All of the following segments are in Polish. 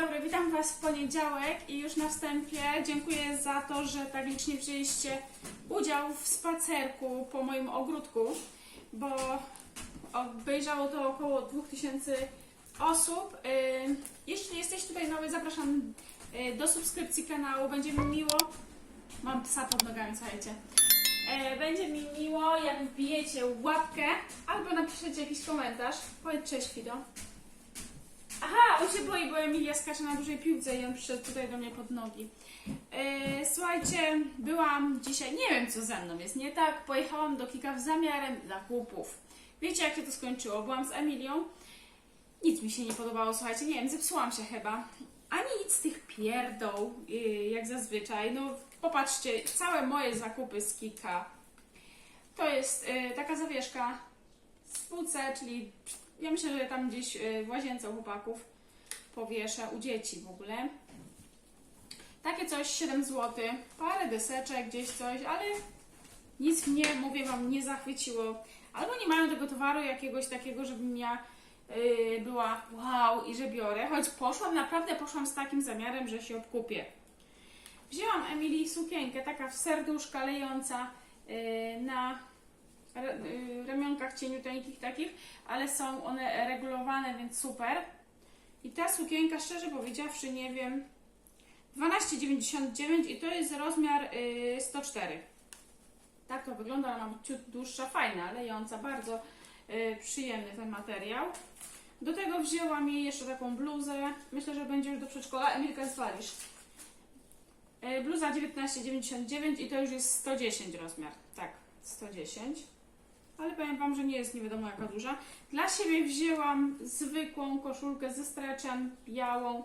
dobry, witam Was w poniedziałek i już na wstępie dziękuję za to, że tak licznie wzięliście udział w spacerku po moim ogródku, bo obejrzało to około 2000 osób. Yy, Jeśli jesteś tutaj nowy, zapraszam yy, do subskrypcji kanału, będzie mi miło. Mam psa pod nogami, słuchajcie. E, Będzie mi miło, jak wbijecie łapkę albo napiszecie jakiś komentarz. Powiedz cześć, Fido. Aha, on się boi, bo Emilia skacze na dużej piłce i on przyszedł tutaj do mnie pod nogi. E, słuchajcie, byłam dzisiaj, nie wiem co ze mną jest nie tak, pojechałam do Kika z zamiarem zakupów. Wiecie jak się to skończyło? Byłam z Emilią, nic mi się nie podobało, słuchajcie, nie wiem, zepsułam się chyba. Ani nic z tych pierdół, y, jak zazwyczaj. No popatrzcie, całe moje zakupy z Kika to jest y, taka zawieszka z półce, czyli ja myślę, że tam gdzieś y, w łazience u chłopaków powieszę, u dzieci w ogóle. Takie coś 7 zł, parę deseczek, gdzieś coś, ale nic mnie, mówię Wam, nie zachwyciło. Albo nie mają tego towaru jakiegoś takiego, żebym ja y, była wow i że biorę, choć poszłam, naprawdę poszłam z takim zamiarem, że się odkupię. Wzięłam Emilii sukienkę, taka w serduszka lejąca y, na ramionkach cieniuteńkich takich, ale są one regulowane, więc super. I ta sukienka, szczerze powiedziawszy, nie wiem, 12,99 i to jest rozmiar y, 104. Tak to wygląda, ona ma ciut dłuższa, fajna, lejąca, bardzo y, przyjemny ten materiał. Do tego wzięłam jej jeszcze taką bluzę, myślę, że będzie już do przedszkola. Emilka, zwalisz. Y, Bluza 19,99 i to już jest 110 rozmiar. Tak, 110. Ale powiem Wam, że nie jest nie wiadomo jaka duża. Dla siebie wzięłam zwykłą koszulkę ze stretchem, białą.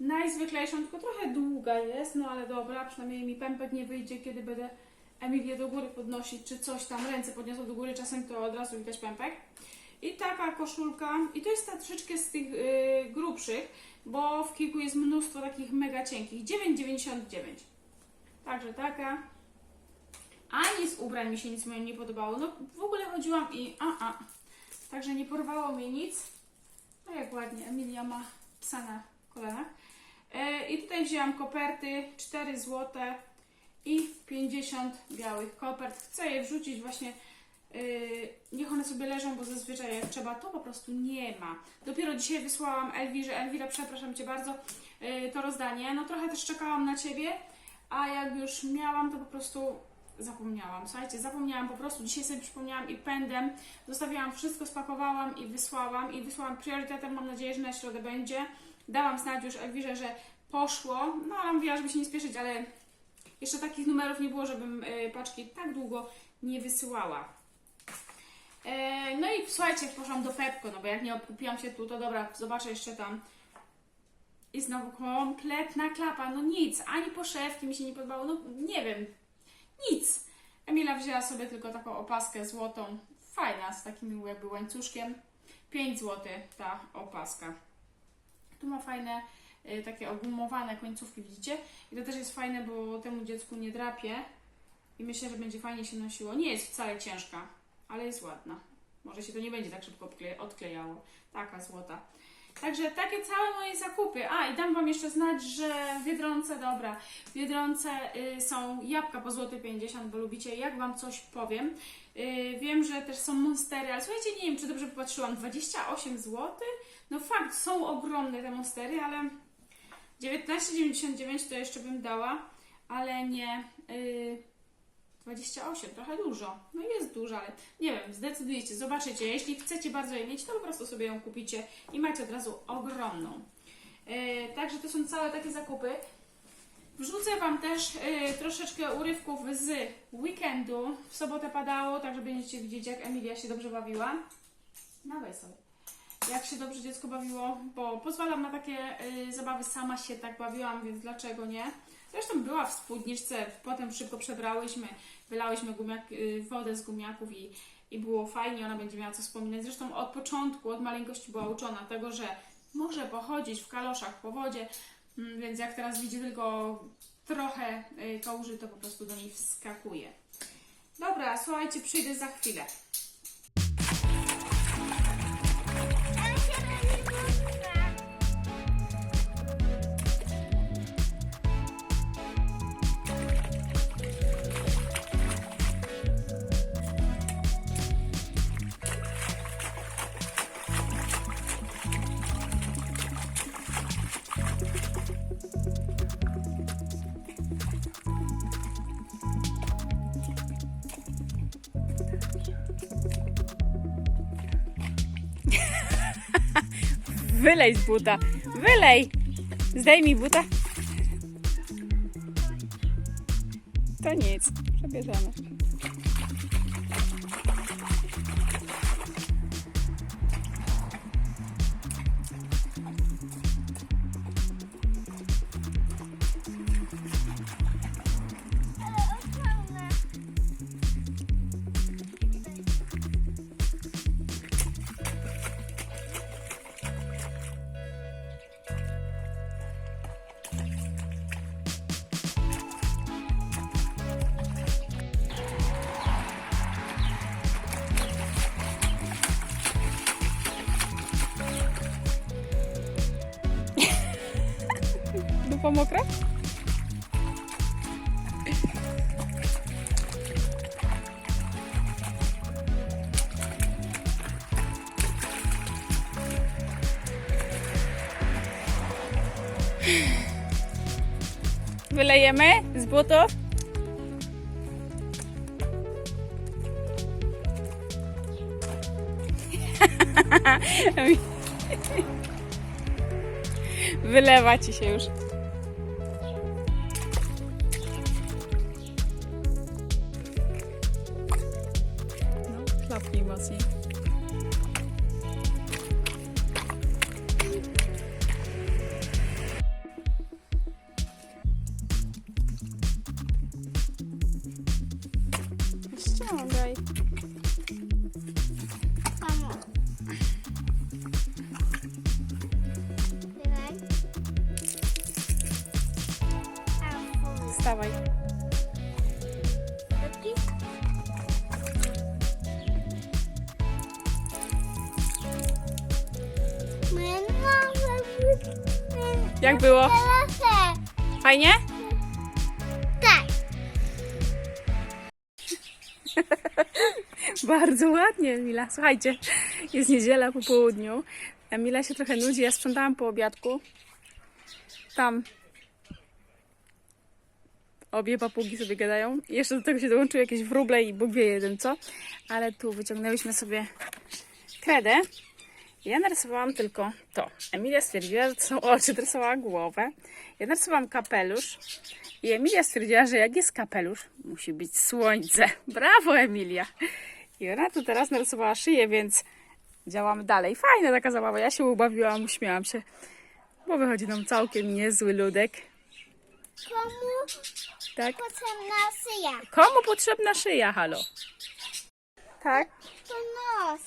Najzwyklejszą, tylko trochę długa jest, no ale dobra, przynajmniej mi pępek nie wyjdzie, kiedy będę Emilię do góry podnosić, czy coś tam, ręce podniosą do góry, czasem to od razu widać pępek. I taka koszulka, i to jest ta troszeczkę z tych yy, grubszych, bo w kilku jest mnóstwo takich mega cienkich. 9,99. Także taka. Ani z ubrań mi się nic moim nie podobało. No w ogóle chodziłam i a a. Także nie porwało mnie nic. No jak ładnie, Emilia ma psa na kolanach. E, I tutaj wzięłam koperty, 4 złote i 50 białych kopert. Chcę je wrzucić właśnie, yy, niech one sobie leżą, bo zazwyczaj jak trzeba, to po prostu nie ma. Dopiero dzisiaj wysłałam Elwirze. Elwira, przepraszam Cię bardzo, yy, to rozdanie. No trochę też czekałam na Ciebie, a jak już miałam, to po prostu zapomniałam. Słuchajcie, zapomniałam po prostu. Dzisiaj sobie przypomniałam i pędem zostawiłam wszystko, spakowałam i wysłałam. I wysłałam priorytetem, mam nadzieję, że na środę będzie. Dałam znać już Elwirze, że poszło. No, ale mówiła, żeby się nie spieszyć, ale jeszcze takich numerów nie było, żebym y, paczki tak długo nie wysyłała. E, no i słuchajcie, poszłam do Pepko, no bo jak nie odkupiłam się tu, to dobra, zobaczę jeszcze tam. I znowu kompletna klapa, no nic, ani poszewki mi się nie podobało, no nie wiem, nic. Emila wzięła sobie tylko taką opaskę złotą, fajna, z takim jakby łańcuszkiem. 5 zł ta opaska. Tu ma fajne y, takie ogumowane końcówki, widzicie? I to też jest fajne, bo temu dziecku nie drapie i myślę, że będzie fajnie się nosiło. Nie jest wcale ciężka, ale jest ładna. Może się to nie będzie tak szybko odkle- odklejało. Taka złota. Także takie całe moje zakupy. A, i dam Wam jeszcze znać, że w Biedronce, dobra, w Biedronce y, są jabłka po złoty 50, bo lubicie, jak Wam coś powiem. Y, wiem, że też są monstery, ale słuchajcie, nie wiem, czy dobrze popatrzyłam, 28 zł? No fakt, są ogromne te monstery, ale 19,99 to jeszcze bym dała, ale nie y, 28, trochę dużo. No jest dużo, ale nie wiem, zdecydujecie, zobaczycie. Jeśli chcecie bardzo je mieć, to po prostu sobie ją kupicie i macie od razu ogromną. Y, także to są całe takie zakupy. Wrzucę Wam też y, troszeczkę urywków z weekendu. W sobotę padało, także będziecie widzieć, jak Emilia się dobrze bawiła. Dawaj sobie jak się dobrze dziecko bawiło, bo pozwalam na takie y, zabawy, sama się tak bawiłam, więc dlaczego nie? Zresztą była w spódniczce, potem szybko przebrałyśmy, wylałyśmy gumiak, y, wodę z gumiaków i, i było fajnie, ona będzie miała co wspominać. Zresztą od początku, od maleńkości była uczona tego, że może pochodzić w kaloszach po wodzie, mm, więc jak teraz widzi tylko trochę y, kałuży, to po prostu do niej wskakuje. Dobra, słuchajcie, przyjdę za chwilę. Wylej z buta. Wylej. Zdejmij buta. To nic. Przebierzemy. Dupa mokra? Wylejemy z butów. Wylewa ci się już. Wstawaj. Jak było? Fajnie? Bardzo ładnie, Emila. Słuchajcie, jest niedziela po południu. Emila się trochę nudzi. Ja sprzątałam po obiadku. Tam obie papugi sobie gadają. Jeszcze do tego się dołączyły jakieś wróble i Bóg wie jeden co. Ale tu wyciągnęliśmy sobie kredę. Ja narysowałam tylko to. Emilia stwierdziła, że to są oczy, narysowała głowę. Ja narysowałam kapelusz. I Emilia stwierdziła, że jak jest kapelusz, musi być słońce. Brawo, Emilia! I ona tu teraz narysowała szyję, więc działamy dalej. Fajna taka zabawa. Ja się ubawiłam, uśmiałam się, bo wychodzi nam całkiem niezły ludek. Komu Tak? potrzebna szyja? Komu potrzebna szyja, halo? Tak? To nos.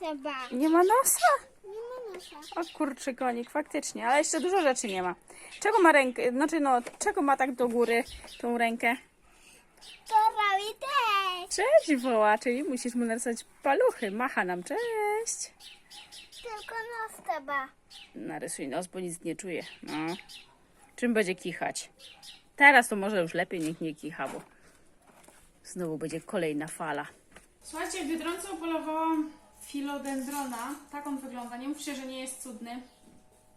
Trzeba. Nie ma nosa? Nie ma nosa. O kurczy konik, faktycznie, ale jeszcze dużo rzeczy nie ma. Czego ma rękę, znaczy no, czego ma tak do góry tą rękę? To robi też. Cześć woła, czyli musisz mu narysować paluchy. Macha nam, cześć. Tylko nos trzeba. Narysuj nos, bo nic nie czuje. No. Czym będzie kichać? Teraz to może już lepiej niech nie kicha, bo znowu będzie kolejna fala. Słuchajcie, w Biedronce upolowałam filodendrona. Tak on wygląda. Nie mówcie, że nie jest cudny.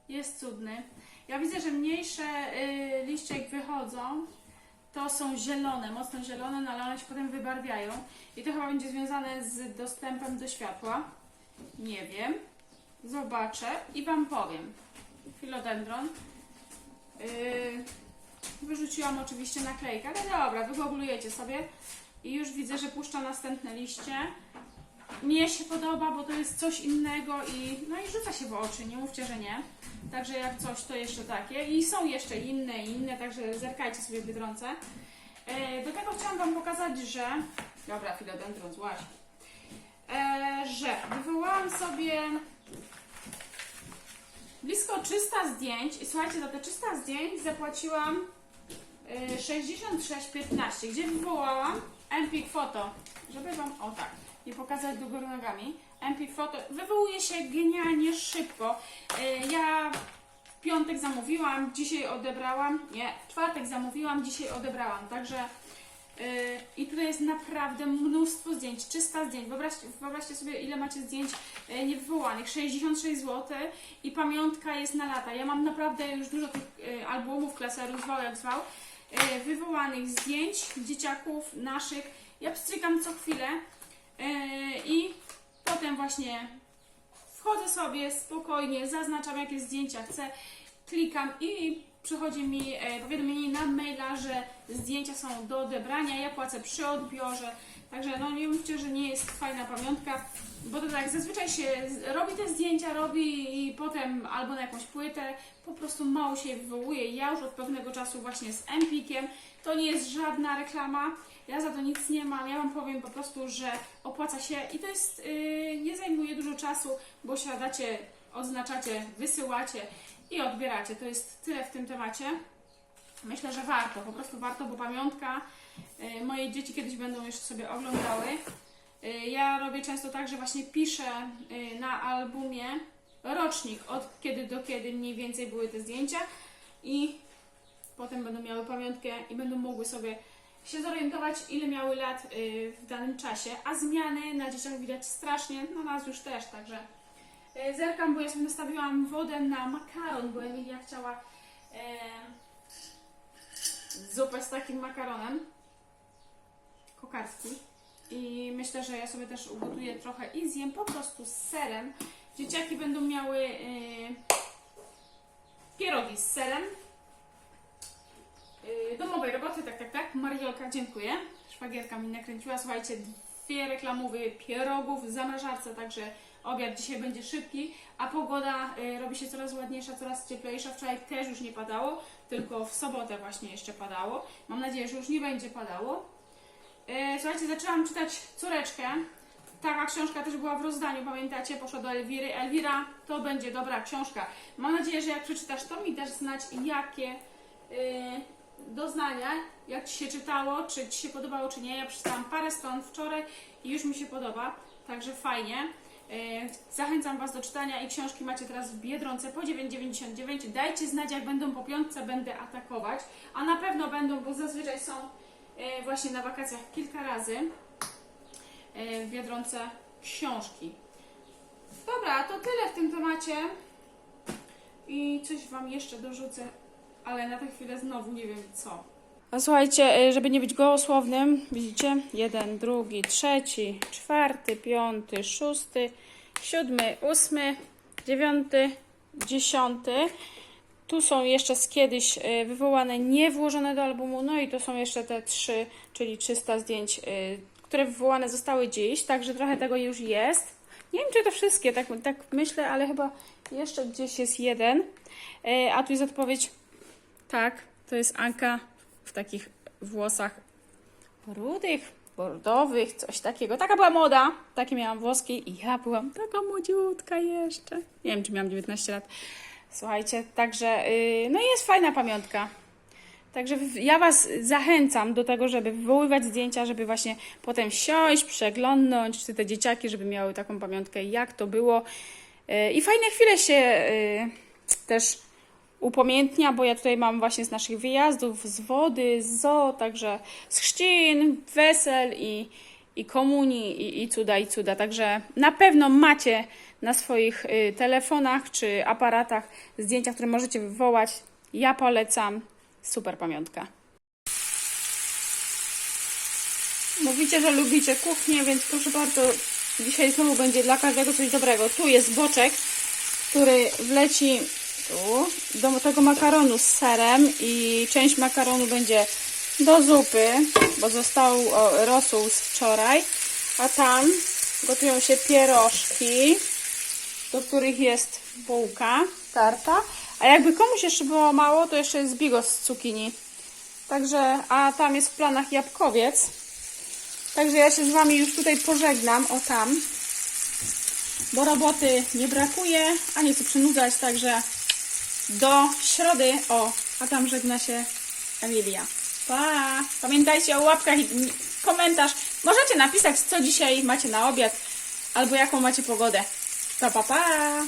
Jest cudny. Ja widzę, że mniejsze y, liście jak wychodzą, to są zielone, mocno zielone, no ale one się potem wybarwiają. I to chyba będzie związane z dostępem do światła. Nie wiem. Zobaczę i Wam powiem. Filodendron. Yy, wyrzuciłam oczywiście naklejkę, ale dobra, wygooglujecie sobie. I już widzę, że puszcza następne liście. Mnie się podoba, bo to jest coś innego i no i rzuca się w oczy, nie mówcie, że nie. Także jak coś, to jeszcze takie. I są jeszcze inne i inne, także zerkajcie sobie w Biedronce. Yy, do tego chciałam Wam pokazać, że... Dobra, filodendron, złaś. E, że wywołałam sobie blisko 300 zdjęć i słuchajcie, za te 300 zdjęć zapłaciłam e, 66,15, gdzie wywołałam Empik Photo, żeby Wam, o tak, nie pokazać do góry nogami. Empik Photo wywołuje się genialnie szybko. E, Ja w piątek zamówiłam, dzisiaj odebrałam, nie, w czwartek zamówiłam, dzisiaj odebrałam, także Yy, I tutaj jest naprawdę mnóstwo zdjęć, 300 zdjęć. Wyobraźcie, wyobraźcie sobie, ile macie zdjęć yy, niewywołanych. 66 zł i pamiątka jest na lata. Ja mam naprawdę już dużo tych albumów, klaserów, zwał jak zwał, wywołanych zdjęć dzieciaków naszych. Ja pstrykam co chwilę i potem właśnie wchodzę sobie spokojnie, zaznaczam jakie zdjęcia chcę, klikam i przychodzi mi e, powiadomienie na maila, że zdjęcia są do odebrania, ja płacę przy odbiorze, także no nie mówcie, że nie jest fajna pamiątka, bo to tak zazwyczaj się robi te zdjęcia, robi i potem albo na jakąś płytę, po prostu mało się wywołuje. Ja już od pewnego czasu właśnie z Empikiem, to nie jest żadna reklama, ja za to nic nie mam, ja Wam powiem po prostu, że opłaca się i to jest, yy, nie zajmuje dużo czasu, bo siadacie, oznaczacie, wysyłacie i odbieracie. To jest tyle w tym temacie. Myślę, że warto, po prostu warto, bo pamiątka, moje dzieci kiedyś będą jeszcze sobie oglądały. Yy, ja robię często tak, że właśnie piszę yy, na albumie rocznik, od kiedy do kiedy mniej więcej były te zdjęcia i potem będą miały pamiątkę i będą mogły sobie się zorientować, ile miały lat w danym czasie, a zmiany na dzieciach widać strasznie, na nas już też, także zerkam, bo ja sobie nastawiłam wodę na makaron, bo Emilia chciała e, zupę z takim makaronem kokarski i myślę, że ja sobie też ugotuję trochę i zjem po prostu z serem. Dzieciaki będą miały y, pierogi z serem, Yy, domowej roboty, tak, tak, tak. Mariolka, dziękuję. Szwagierka mi nakręciła. Słuchajcie, dwie reklamowy pierogów w zamrażarce, także obiad dzisiaj będzie szybki, a pogoda y, robi się coraz ładniejsza, coraz cieplejsza. Wczoraj też już nie padało, tylko w sobotę właśnie jeszcze padało. Mam nadzieję, że już nie będzie padało. Y, słuchajcie, zaczęłam czytać Córeczkę. Taka książka też była w rozdaniu, pamiętacie? Poszła do Elwiry. Elwira, to będzie dobra książka. Mam nadzieję, że jak przeczytasz, to mi dasz znać, jakie y, doznania, jak Ci się czytało, czy Ci się podobało, czy nie. Ja przeczytałam parę stron wczoraj i już mi się podoba, także fajnie. Y, Zachęcam Was do czytania i książki macie teraz w Biedronce po 9,99. Dajcie znać, jak będą po piątce, będę atakować, a na pewno będą, bo zazwyczaj są właśnie na wakacjach kilka razy y, w książki. Dobra, to tyle w tym temacie. I coś Wam jeszcze dorzucę, ale na tę chwilę znowu nie wiem co. A słuchajcie, y, żeby nie być gołosłownym, widzicie? Jeden, drugi, trzeci, czwarty, piąty, szósty, siódmy, ósmy, dziewiąty, dziesiąty. Tu są jeszcze z kiedyś y, wywołane, nie włożone do albumu, no i to są jeszcze te trzy, czyli 300 zdjęć, y, które wywołane zostały dziś, także trochę tego już jest. Nie wiem, czy to wszystkie, tak, tak myślę, ale chyba jeszcze gdzieś jest jeden. Y, A tu jest odpowiedź, tak, to jest Anka w takich włosach rudych, bordowych, coś takiego. Taka była moda, takie miałam włoski i ja byłam taka młodziutka jeszcze. Nie wiem, czy miałam 19 lat. Słuchajcie, także yy, no jest fajna pamiątka. Także ja Was zachęcam do tego, żeby wywoływać zdjęcia, żeby właśnie potem siąść, przeglądnąć, czy te dzieciaki, żeby miały taką pamiątkę, jak to było. Yy, I fajne chwile się yy, też upamiętnia, bo ja tutaj mam właśnie z naszych wyjazdów, z wody, z zoo, także z chrzcin, wesel i, i komunii i, i cuda, i cuda. Także na pewno macie na swoich y, telefonach czy aparatach zdjęcia, które możecie wywołać. Ja polecam. Super pamiątka. Mówicie, że lubicie kuchnię, więc proszę bardzo, dzisiaj znowu będzie dla każdego coś dobrego. Tu jest boczek, który wleci tu do tego makaronu z serem i część makaronu będzie do zupy, bo został rosół z wczoraj, a tam gotują się pierożki, do których jest bułka, tarta, a jakby komuś jeszcze było mało, to jeszcze jest bigos z cukinii. Także, a tam jest w planach jabłkowiec. Także ja się z Wami już tutaj pożegnam, o tam, bo roboty nie brakuje, a nie chcę przynudzać, także do środy. O, a tam żegna się Emilia. Pa! Pamiętajcie o łapkach i komentarz. Możecie napisać, co dzisiaj macie na obiad, albo jaką macie pogodę. Pa, pa, pa!